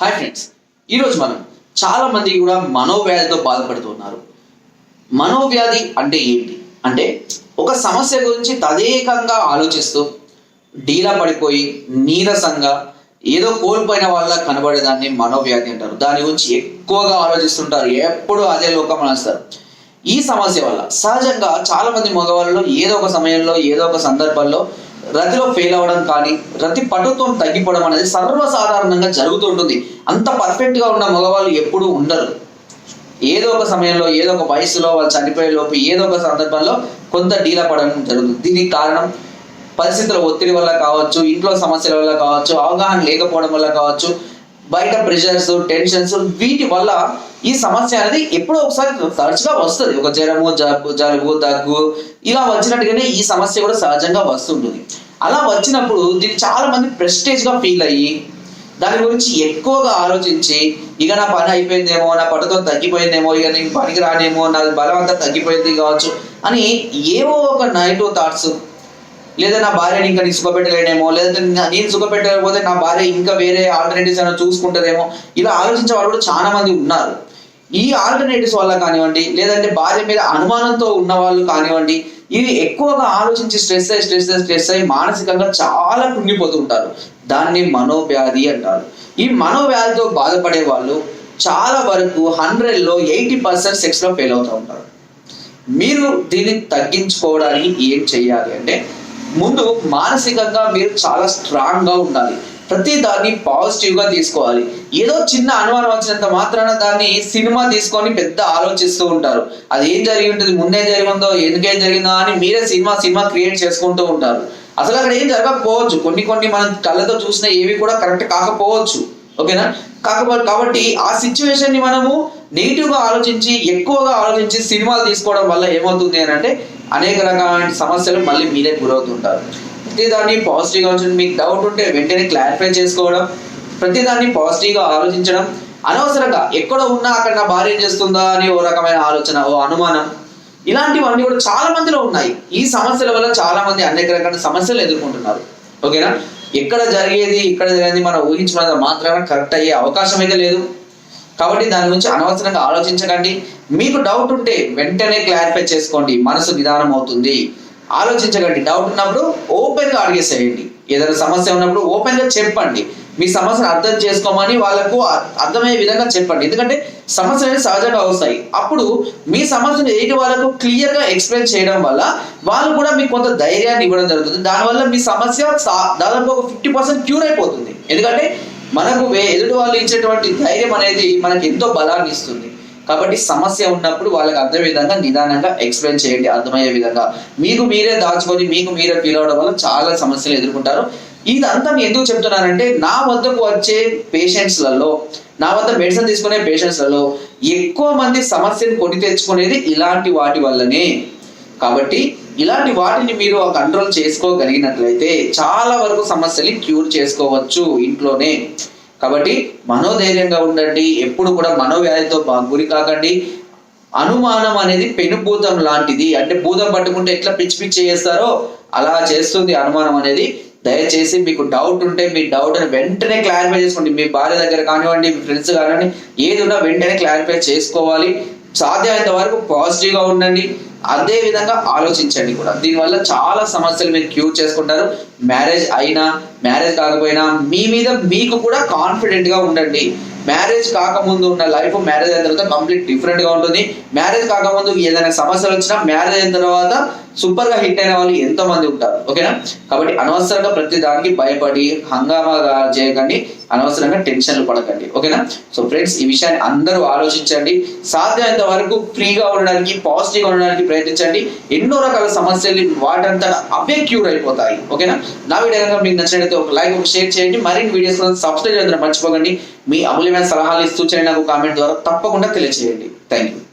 Hi friends ఈరోజు మనం చాలా మంది కూడా మనోవ్యాధితో బాధపడుతున్నారు. మనోవ్యాధి అంటే ఏంటి? అంటే ఒక సమస్య గురించి తదేకంగా ఆలోచిస్తూ డీలా పడిపోయి నీరసంగా ఏదో కోల్పోయిన వాళ్ళ కనబడేదాన్ని మనోవ్యాధి అంటారు. దాని గురించి ఎక్కువగా ఆలోచిస్తుంటారు. ఎప్పుడు అదే లోకం అనేస్తారు ఈ సమస్య వల్ల సహజంగా చాలా మంది మగవాళ్ళలో ఏదో ఒక సమయంలో ఏదో ఒక సందర్భంలో రతిలో ఫెయిల్ అవ్వడం కానీ రతి పటుత్వం తగ్గిపోవడం అనేది సర్వసాధారణంగా జరుగుతుంటుంది అంత పర్ఫెక్ట్గా ఉన్న మగవాళ్ళు ఎప్పుడూ ఉండరు. ఏదో ఒక సమయంలో ఏదో ఒక వయసులో వాళ్ళు చనిపోయే లోపు ఏదో ఒక సందర్భంలో కొంత డీలా పడడం జరుగుతుంది. దీనికి కారణం పరిస్థితుల ఒత్తిడి వల్ల కావచ్చు ఇంట్లో సమస్యల వల్ల కావచ్చు అవగాహన లేకపోవడం వల్ల కావచ్చు బయట ప్రెషర్స్ టెన్షన్స్ వీటి వల్ల ఈ సమస్య అనేది ఎప్పుడో ఒకసారి తరచుగా వస్తుంది. ఒక జ్వరము జబ్బు జలుబు దగ్గు ఇలా వచ్చినట్టుగానే ఈ సమస్య కూడా సహజంగా వస్తుంటుంది. అలా వచ్చినప్పుడు దీన్ని చాలా మంది ప్రెస్టేజ్గా ఫీల్ అయ్యి దాని గురించి ఎక్కువగా ఆలోచించి ఇక నా పని అయిపోయిందేమో నా పట్టుతో తగ్గిపోయిందేమో ఇక నేను పనికి రానేమో నా బలం అంతా తగ్గిపోయింది కావచ్చు అని ఏవో ఒక నెగిటివ్ థాట్స్ లేదా నా భార్యని ఇంకా నేను సుఖపెట్టలేనేమో లేదంటే నేను సుఖపెట్టకపోతే నా భార్య ఇంకా వేరే ఆల్టర్నేటివ్స్ ఏమైనా చూసుకుంటుందేమో ఇలా ఆలోచించే వాళ్ళు కూడా చాలా మంది ఉన్నారు. ఈ ఆల్టర్నేటివ్స్ వల్ల కానివ్వండి లేదంటే భార్య మీద అనుమానంతో ఉన్న వాళ్ళు కానివ్వండి ఇవి ఎక్కువగా ఆలోచించి స్ట్రెస్ అయ్యి స్ట్రెస్ అయ్యి స్ట్రెస్ అయ్యి మానసికంగా చాలా కుంగిపోతూ ఉంటారు. దాన్ని మనోవ్యాధి అంటారు. ఈ మనోవ్యాధితో బాధపడే వాళ్ళు చాలా వరకు హండ్రెడ్లో ఎయిటీ పర్సెంట్ సెక్స్లో ఫెయిల్ అవుతూ ఉంటారు. మీరు దీన్ని తగ్గించుకోవడానికి ఏం చేయాలి అంటే ముందు మానసికంగా మీరు చాలా స్ట్రాంగ్గా ఉండాలి. ప్రతి దాన్ని పాజిటివ్గా తీసుకోవాలి. ఏదో చిన్న అనుమానం వచ్చినంత మాత్రాన దాన్ని సినిమా తీసుకొని పెద్ద ఆలోచిస్తూ ఉంటారు. అది ఏం జరిగి ఉంటుంది ముందే జరిగిందో ఎందుకేం జరిగిందో అని మీరే సినిమా సినిమా క్రియేట్ చేసుకుంటూ ఉంటారు. అసలు అక్కడ ఏం జరగకపోవచ్చు. కొన్ని కొన్ని మనం కళ్ళతో చూసిన ఏవి కూడా కరెక్ట్ కాకపోవచ్చు. ఓకేనా? కాకపోతే కాబట్టి ఆ సిచ్యువేషన్ని మనము నెగిటివ్గా ఆలోచించి ఎక్కువగా ఆలోచించి సినిమాలు తీసుకోవడం వల్ల ఏమవుతుంది అని అంటే అనేక రకాలైన సమస్యలు మళ్ళీ మీరే గురవుతుంటారు. ప్రతిదాన్ని పాజిటివ్గా ఉంచడం మీకు డౌట్ ఉంటే వెంటనే క్లారిఫై చేసుకోవడం ప్రతిదాన్ని పాజిటివ్గా ఆలోచించడం అనవసరంగా ఎక్కడ ఉన్నా అక్కడ నా భార్య చేస్తుందా అని ఓ రకమైన ఆలోచన ఓ అనుమానం ఇలాంటివన్నీ కూడా చాలా మందిలో ఉన్నాయి. ఈ సమస్యల వల్ల చాలా మంది అనేక రకాల సమస్యలు ఎదుర్కొంటున్నారు. ఓకేనా? ఎక్కడ జరిగేది ఇక్కడ జరిగేది మనం ఊహించడం మాత్రమే కరెక్ట్ అయ్యే అవకాశం అయితే లేదు. కాబట్టి దాని గురించి అనవసరంగా ఆలోచించకండి. మీకు డౌట్ ఉంటే వెంటనే క్లారిఫై చేసుకోండి. మనసు నిదానం అవుతుంది. ఆలోచించకండి. డౌట్ ఉన్నప్పుడు ఓపెన్గా అడిగేసేయండి ఏదైనా సమస్య ఉన్నప్పుడు ఓపెన్గా చెప్పండి. మీ సమస్యను అర్థం చేసుకోమని వాళ్ళకు అర్థమయ్యే విధంగా చెప్పండి. ఎందుకంటే సమస్యలు సహజంగా వస్తాయి. అప్పుడు మీ సమస్యను ఎదుటి వాళ్ళకు క్లియర్గా ఎక్స్ప్లెయిన్ చేయడం వల్ల వాళ్ళు కూడా మీకు కొంత ధైర్యాన్ని ఇవ్వడం జరుగుతుంది. దానివల్ల మీ సమస్య దాదాపు ఒక ఫిఫ్టీ పర్సెంట్ క్యూర్ అయిపోతుంది. ఎందుకంటే మనకు ఎదుటి వాళ్ళు ఇచ్చేటువంటి ధైర్యం అనేది మనకి ఎంతో బలాన్ని ఇస్తుంది. కాబట్టి సమస్య ఉన్నప్పుడు వాళ్ళకి అర్థం విధంగా నిదానంగా ఎక్స్ప్లెయిన్ చేయండి అర్థమయ్యే విధంగా. మీకు మీరే దాచుకొని మీకు మీరే ఫీల్ అవడం వల్ల చాలా సమస్యలు ఎదుర్కొంటారు. ఇదంతా నేను ఎందుకు చెప్తున్నానంటే నా వద్దకు వచ్చే పేషెంట్స్లలో నా వద్ద మెడిసిన్ తీసుకునే పేషెంట్స్లలో ఎక్కువ మంది సమస్యను కొని తెచ్చుకునేది ఇలాంటి వాటి వల్లనే. కాబట్టి ఇలాంటి వాటిని మీరు కంట్రోల్ చేసుకోగలిగినట్లయితే చాలా వరకు సమస్యని క్యూర్ చేసుకోవచ్చు ఇంట్లోనే. కాబట్టి మనోధైర్యంగా ఉండండి ఎప్పుడు కూడా మనోవ్యాధితో బా- గురి కాకండి. అనుమానం అనేది పెనుభూతం లాంటిది. అంటే భూతం పట్టుకుంటే ఎట్లా పిచ్చి పిచ్చి చేస్తారో అలా చేస్తుంది అనుమానం అనేది. దయచేసి మీకు డౌట్ ఉంటే మీ డౌట్ అని వెంటనే క్లారిఫై చేసుకోండి. మీ భార్య దగ్గర కానివ్వండి మీ ఫ్రెండ్స్ కానివ్వండి ఏది ఉన్నా వెంటనే క్లారిఫై చేసుకోవాలి. సాధ్యమైనంత వరకు పాజిటివ్గా ఉండండి. అదే విధంగా ఆలోచించండి కూడా. దీనివల్ల చాలా సమస్యలు మీరు క్యూర్ చేసుకుంటారు. మ్యారేజ్ అయినా మ్యారేజ్ కాకపోయినా మీ మీద మీకు కూడా కాన్ఫిడెంట్గా ఉండండి. మ్యారేజ్ కాకముందు ఉన్న లైఫ్ మ్యారేజ్ అయిన తర్వాత కంప్లీట్ డిఫరెంట్గా ఉంటుంది. మ్యారేజ్ కాకముందు ఏదైనా సమస్యలు వచ్చినా మ్యారేజ్ అయిన తర్వాత సూపర్గా హిట్ అయిన వాళ్ళు ఎంతో మంది ఉంటారు ఓకేనా? కాబట్టి అనవసరంగా ప్రతి దానికి భయపడి హంగామాగా చేయకండి అనవసరంగా టెన్షన్లు పడకండి ఓకేనా? సో ఫ్రెండ్స్ ఈ విషయాన్ని అందరూ ఆలోచించండి. సాధ్యమైనంత వరకు ఫ్రీగా ఉండడానికి పాజిటివ్గా ఉండడానికి ప్రయత్నించండి. ఎన్నో రకాల సమస్యలు వాటంతా అవే క్యూర్ అయిపోతాయి ఓకేనా? నా వీడియో కనుక మీకు నచ్చినట్లయితే ఒక లైక్ ఒక షేర్ చేయండి. మరిన్ని వీడియోస్ సబ్స్క్రైబ్ చేయడం మర్చిపోకండి. మీ అమూల్యమైన సలహాలు ఇస్తూ చేయండి. నాకు కామెంట్ ద్వారా తప్పకుండా తెలియజేయండి థ్యాంక్ యూ